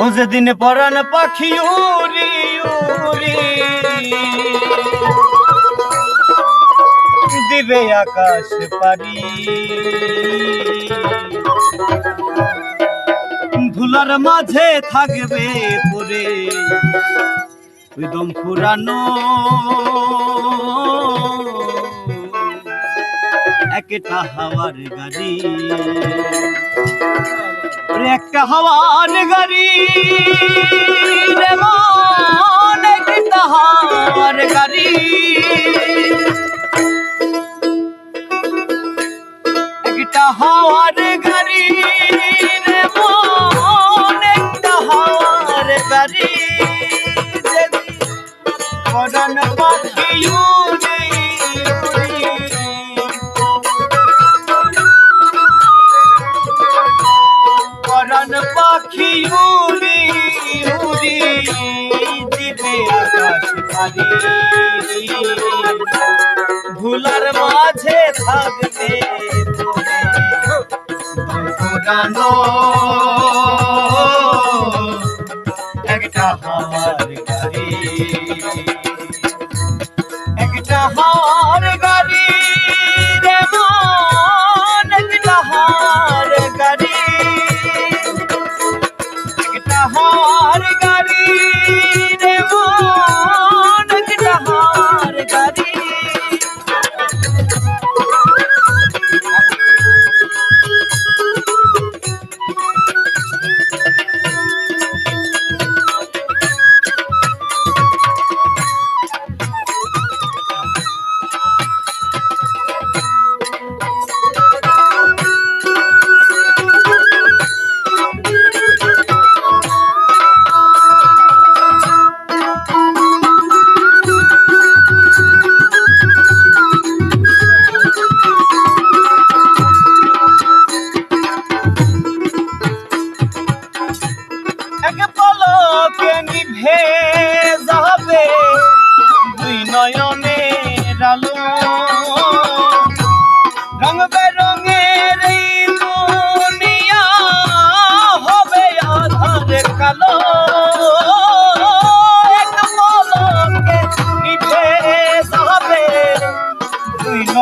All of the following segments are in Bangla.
ও যেদিন পরাণ পাখি উড়ি উড়ি দিবে আকাশ পারি ধুলার মাঝে থাকবে পরে ওই দম ফুরানো একটা হাওয়ার গাড়ি। একটা হাওয়ার গাড়ি। একটা হাওয়ার গাড়ি। একটা হাওয়ার গাড়ি একটা হাওয়ার গাড়ি। কদন পাখিও হারি ভুলার মাঝে থাকবে হ্যাঁ। হ্যাঁ। হ্যাঁ। একটা হাওয়া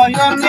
Señor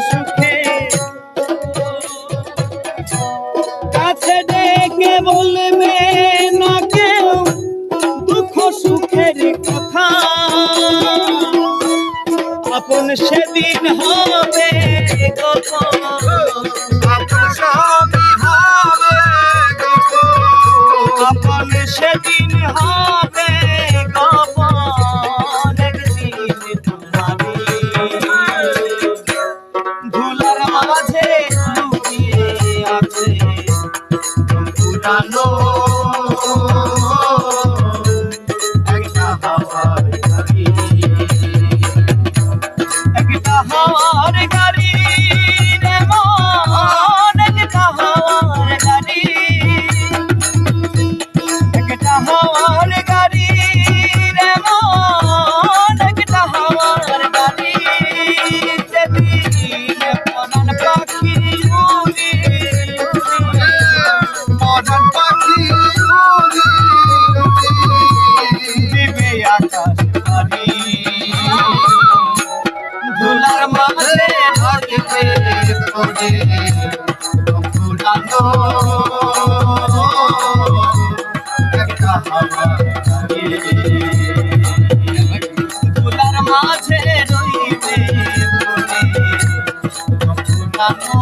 সুখে। কাছে ডেকে বলবে না কেউ দুঃখ সুখের কথা। আপন সেদিন হবে কখন? আপন সেদিন হবে পড়ে পুরানো একটা হাওয়া ধুলার মাঝে রইবে পড়ে পুরানো